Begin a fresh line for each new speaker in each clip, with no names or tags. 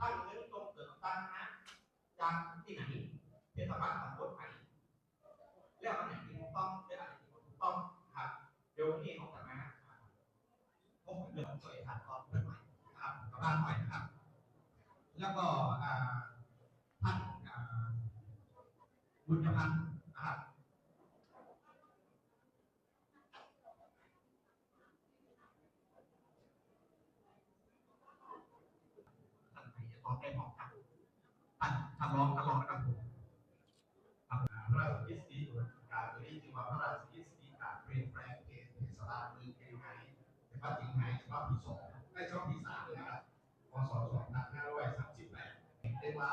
ถ้านเมืองจงเกิดตั้งนะจากที่ไหนเทศบาลตำบลไหนแล้วอันไหนที่ต้องและอัไหม่ต้องครับเดี๋ยววันนี้ของแต่มาพบเรื่องสวยทัดตอนใหม่ครับกับบ้านใหม่นะครับ แล้วก็ท่านบุญพันธ์ บที่สองในช่องที่สามเลยนะครับพศสองพันห้าร้อยสามสิบแปดเรียกว่า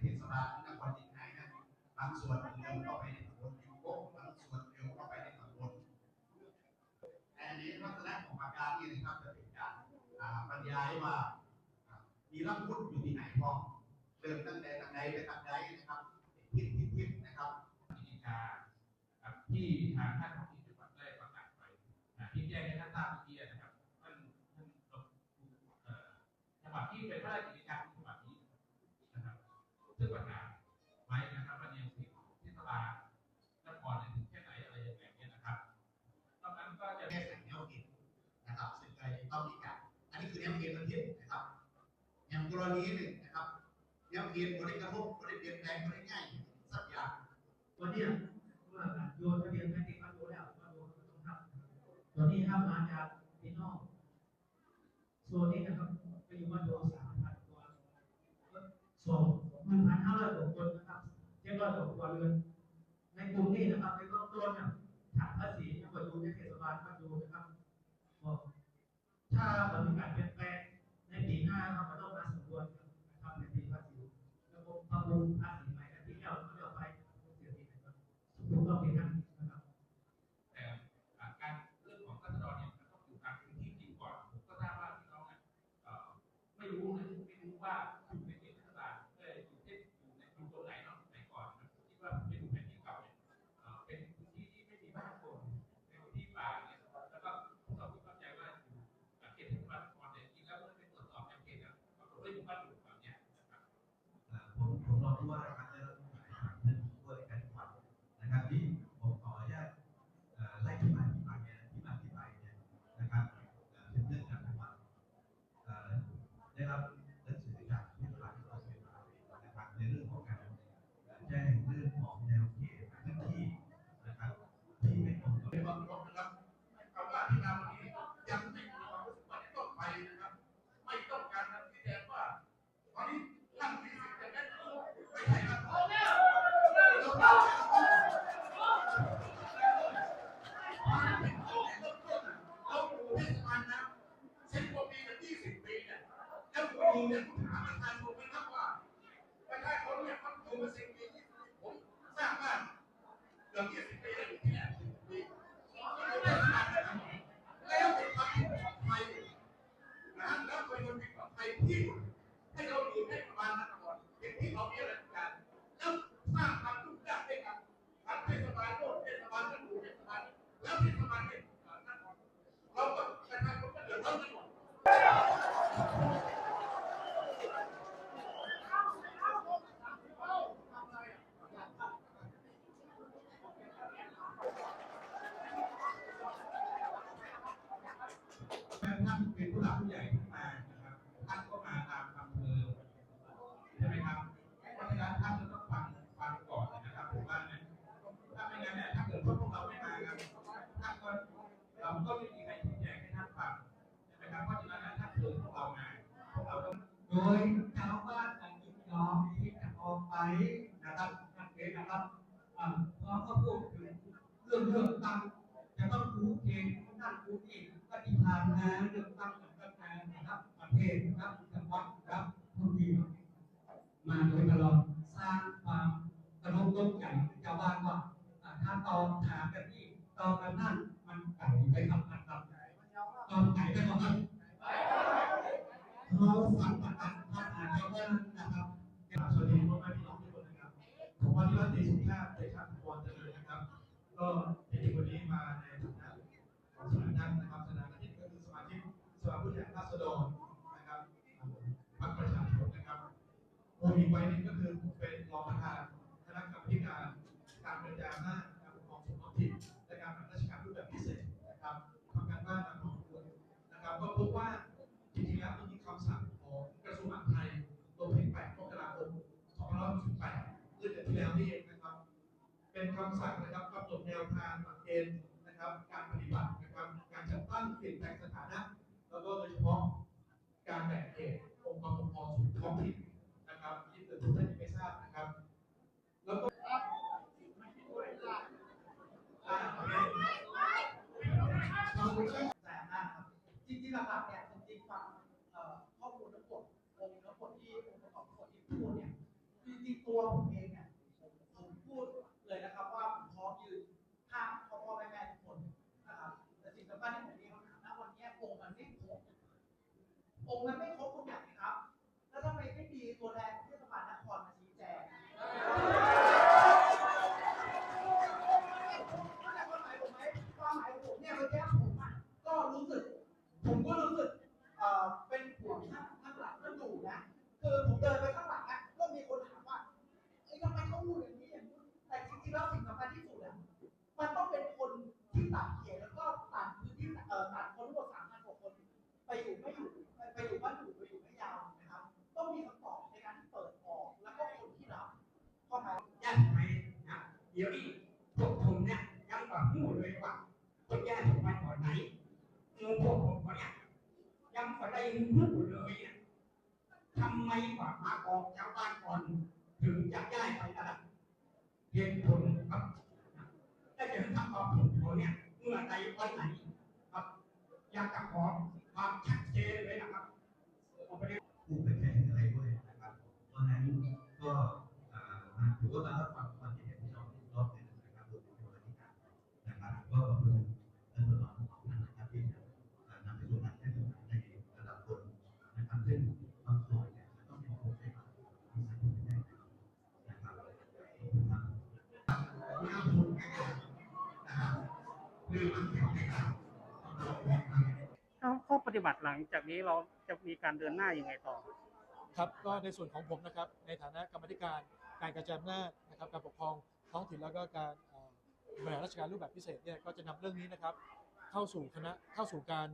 เทศบาลนครจิตไทยนะบางส่วนเดินเข้าไปในตำบลอยู่กบางส่วนเดินเข้าไปในตำบลแต่ในลักษณะของอาการนี่นะครับจะเป็นการบรรยายว่ามีรับพุทธอยู่ที่ไหนพ้องเริ่มตั้งแต่ตั้งใดไปตั้งใดนะครับทิศทิศทินะครับ
กิการที่ทางท่าน กรณีหนึ่งนะครับยังเห็
นบริกระทบผลเปลี่ยนแปลงผลง่ายสักอย่าง
วันนี้เมื่อโยนทะเบียนแม่ที่เขาโดแล้วมาโยนต้องทำตอนนี้ห้ามมาจากพี่น้องโซนนี้นะครับไปอยู่มาโยสามพันกว่าสองหนึ่งพันห้าร้อยกว่าคนนะครับเจ็ดร้อยกว่าเรือนในกลุ่มนี้นะครับในกองต้นเนี่ยถามภาษีนะก
ว่าดูในเทศบาลมาดูนะครับถ้าบริการเ pergunta, perguntar ยชาวบ้าน
จะยิน้องที่จะออกไป
นะครับนั่นเองนะครับพอเก็พูดถึงเรื่องเรื่อ
งตั้งจะต้องรู้เกณฑ์นั่นรู้นี่ก็ที่ผ่านมาเรื่อง
ตั้งกันก็มานะครับประเทศนะครับจังหวัดนะครับทุกที่มาโดยตลอดสร้างความกระทบตกใจชาวบ้านว่าถ้าตอบถาม จริ
ง
ๆวันนี้มาในฐานะของสถานะนะครับสถานะที่ก็คือสมาชิกสภาผู้แทนราษฎรนะครับพรรคประชาชนนะครับผมอีกใบหนึ่งก็คือผมเป็นรองประธานคณะกรรมการการกระจายอำนาจการปกครองส่วนท้องถิ่นและการปฏิบัติราชการรูปแบบพิเศษนะครับทำการบ้านมาพอสมควรนะครับก็พบว่าจริงๆแล้วมันมีคำสั่งของกระทรวงมหาดไทยลงเพียง8มกราคม2568เมื่อเดือนที่แล้วนี่เอง ครับเป็นคำสั่งนะครับกำหนดแนวทางหลักเกณฑ์นะครับ การปฏิบัตินะครับ การจัดตั้งเปลี่ยนแปลงสถานะ แล้วก็โดยเฉพาะการแบ่งเขตองค์กรปกครองส่วนท้องถิ่นนะครับที่เกิดทุกท่านยังไม่ทราบนะครับ แล้วก็
แต่นะครับจริงๆหลักๆเนี่ยจริงๆฟังเอ่อข้อมูลทั้งหมดองค์ทั้งหมดที่องค์ประกอบทั้งหมดที่พูดเนี่ยจริงๆตัวผมเอง องค์มันไม่ครบ เดี๋
ยวนี้พวกผมเนี่ยยังบอกหูเลยว่าจะแยกออกไปก่อนไหนเงินพวกผมเนี่ยยังไม่าได้หูเลยนะทำไมกว่ามาออกจากบ้านก่อน ถึงจะย้ายไประดับเหตุผลครับได้จะทำตอบผมเขาเนี่ยเมื่อใดวันไหนครับอยากจะขอความชัดเจนเลยนะครับผมไม่ได้
ผู้เป็นแข่งอะไรด้วยนะครับ เพราะฉะนั้นก็อ่าถือว่ามารับฟังความคิดเห็นพี่น้องอีกรอบหนึงนะครับโดยเป็นวันที่การนะครับก็ขอบคุณท่านสสทุกท่านนะครับที่อ่านำไปสู่การแก้ไขในระดับบนนะครับซึ่งบางส่วนเนี่ยต้องมีโครงการที่สามารถที่จะแก้ไขนะครับขอบคุณครับงานผมนะครับคือมันเป็นไปตาม
ข้อป ฏิบัติหลังจากนี้เราจะมีการเดินหน้ายังไงต่อ
ครับก็ในส่วนของผมนะครับในฐานะกรรมธิการการกระจายอำนาจนะครับการปกครองท้องถิ่นแล้วก็การบริหารราชการรูปแบบพิเศษเนี่ยก็จะนำเรื่องนี้นะครับเข้าสู่คณะเข้าสู่การ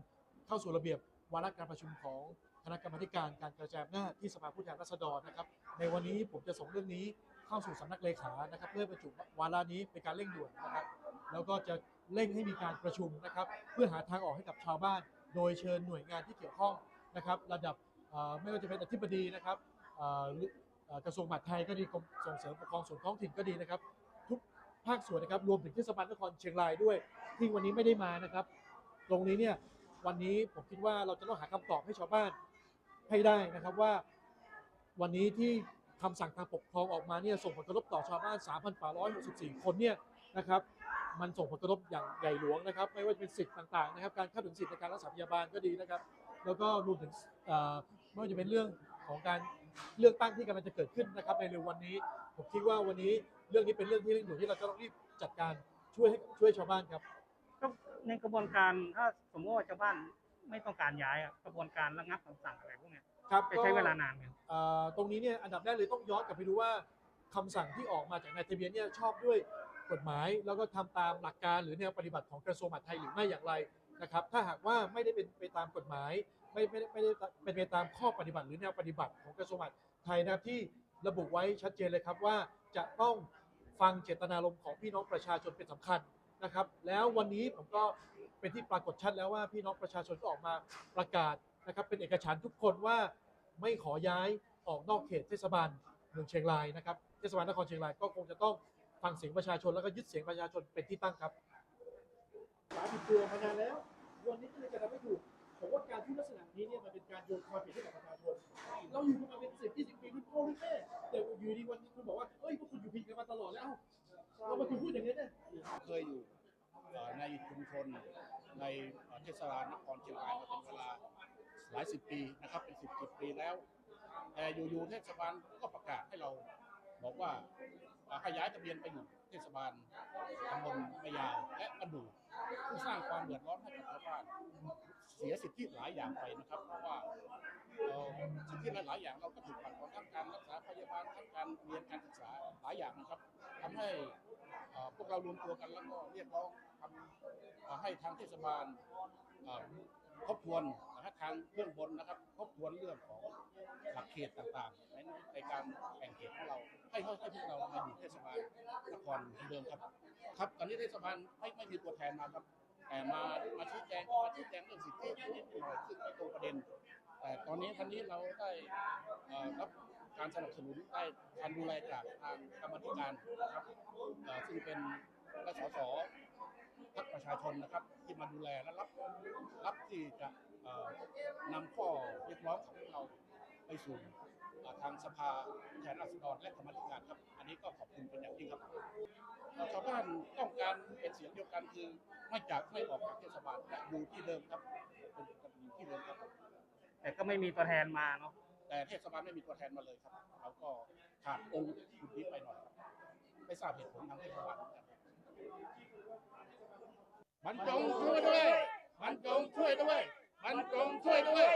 เข้าสู่ระเบียบวาระการประชุมของคณะกรรมธิการการกระจายอำนาจที่สภาผู้แทนราษฎรนะครับ ในวันนี้ผมจะส่งเรื่องนี้เข้าสู่สำนักเลขานะครับ เพื่อประชุมวาระนี้เป็นการเร่งด่วนนะครับ แล้วก็จะเร่งให้มีการประชุมนะครับ เพื่อหาทางออกให้กับชาวบ้าน โดยเชิญหน่วยงานที่เกี่ยวข้องนะครับ ระดับไม่ว่าจะเป็นอธิบดีนะครับเอ่อหรือเอ่อกระทรวงมหาดไทยก็ดีกรมส่งเสริมปกครองส่วนท้องถิ่นก็ดีนะครับ ทุกภาคส่วนนะครับรวมถึงเทศบาลนครเชียงรายด้วย ที่วันนี้ไม่ได้มานะครับ ตรงนี้เนี่ยวันนี้ผมคิดว่าเราจะต้องหาคำตอบให้ชาวบ้านให้ได้นะครับว่า วันนี้ที่คำสั่งทางปกครองออกมาเนี่ยส่งผลกระทบต่อชาวบ้าน 3,864 คนเนี่ยนะครับ มันส่งผลกระทบอย่างใหญ่หลวงนะครับ ไม่ว่าจะเป็นสิทธิ์ต่างๆนะครับ การเข้าถึงสิทธิในการรักษาพยาบาลก็ดีนะครับ แล้วก็รวมถึงเอ่อไม่ว่าจะเป็นเรื่องของการเลือกตั้งที่กำลังจะเกิดขึ้นนะครับ ในเร็ววันนี้ ผมคิดว่าวันนี้เรื่องนี้เป็นเรื่องที่เร่งด่วนที่เราจะต้องรีบจัดการช่วยให้ช่วยชาวบ้านครับ
ก็ในกระบวนการถ้าสมมติว่าชาวบ้านไม่ต้องการย้ายอะกระบวนการระงับคำสั่งอะไรพวกเนี้ย
ครับ
จะใช้เวลานานไหมครับ
เอ่อตรงนี้เนี่ยอันดับแรกเลยต้องย้อนกลับไปดูว่าคำสั่งที่ออกมาจากนายทะเบียนเนี่ยชอบด้วย กฎหมาย แล้วก็ทำตามหลักการหรือแนวปฏิบัติของกระทรวงมหาดไทยหรือไม่อย่างไรนะครับ ถ้าหากว่าไม่ได้เป็นไปตามกฎหมาย ไม่ไม่ได้ไม่ได้เป็นไปตามข้อปฏิบัติ หรือแนวปฏิบัติของกระทรวงมหาดไทยนะครับที่ระบุไว้ชัดเจนเลยครับว่าจะต้องฟังเจตนารมณ์ของพี่น้องประชาชนเป็นสำคัญนะครับ แล้ววันนี้ผมก็เป็นที่ปรากฏชัดแล้วว่าพี่น้องประชาชนก็ออกมาประกาศนะครับ เป็นเอกฉันทุกคนว่าไม่ขอย้ายออกนอกเขตเทศบาลเมืองเชียงรายนะครับ เทศบาลนครเชียงรายก็คงจะต้อง ฟังเสียงประชาชนแล้วก็ยึดเสียงประชาชนเป็นที่ตั้งครับสาผิดตัวมานานแล้ว วันนี้ก็เลยจะทำให้ถูกผมว่าการพูดลักษณะนี้เนี่ยมันเป็นการโยนความผิดให้กับประชาชนเราอยู่กันมาเป็นสิบยี่สิบปีรุ่นพ่อรุ่นแม่แต่อยู่ดีวันนี้คุณบอกว่าเอ้ยพวกคุณอยู่ผิดกันมาตลอดแล้วเอ้าเรามาคุณพูดอย่างนี้เนี่ย
เคยอยู่เอ่อในชุมชนในเอ่อเทศบาลนครเชียงรายมาเป็นเวลาหลายสิบปีนะครับเป็นสิบสิบปีแล้ว แต่อยู่ๆเทศบาลก็ประกาศให้เรา
บอกว่าอ่าให้ย้ายทะเบียนไปอยู่เทศบาลตำบลม่ยาวและกระดูซึ่สร้างความเดือดร้อนให้กับชาวบ้านเสียสิทธิหลายอย่างไปนะครับเพราะว่าสิทธิหลายอย่างเราก็ถูกปัดของทั้งการรักษาพยาบาลทั้งการเรียนการศึกษาหลายอย่างนะครับทำให้พวกเรารวมตัวกันแล้วก็เรียกร้องทำให้ทางเทศบาล ทบทวนนะฮะทางเบื้องบนนะครับทบทวนเรื่องของหลักเขตต่างๆในในการแบ่งเขตของเรา ให้ให้ให้พวกเรามาอยู่เทศบาลนครเหมือนเดิมครับ ครับตอนนี้เทศบาลไม่ไม่มีตัวแทนมาครับ แต่มามาชี้แจงมาชี้แจงเรื่องสิทธินิดหน่อยซึ่งไม่ตรงประเด็น แต่ตอนนี้ทันนี้เราได้เอ่อรับการสนับสนุนได้การดูแลจากทางกรรมธิการนะครับเอ่อซึ่งเป็นและสส พรรคประชาชนนะครับ ที่มาดูแลและรับรับที่จะเอ่อนำข้อเรียกร้องของพวกเราไปสู่เอ่อทางสภาผู้แทนราษฎรและกรรมาธิการครับ อันนี้ก็ขอบคุณเป็นอย่างยิ่งครับชาวบ้านต้องการเป็นเสียงเดียวกันคือไม่จากไม่ออกจากเทศบาลและอยู่ที่เดิมครับเป็นอยู่ที่เดิมครับ
แต่ก็ไม่มีตัวแทนมาเนาะ
แต่เทศบาลไม่มีตัวแทนมาเลยครับเราก็ขาดองค์คุณนี้ไปหน่อยครับไม่ทราบเหตุผลทางเทศบาลเหมือนกัน บรรจงช่วยด้วยบรรจงช่วยด้วยบรรจงช่วยด้วย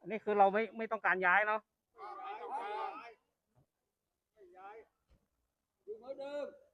อันนี้คือเราไม่ไม่ต้องการย้ายเนาะ
อยู่เหมือนเดิมอยู่ที่เดิมอยู่ที่เดิม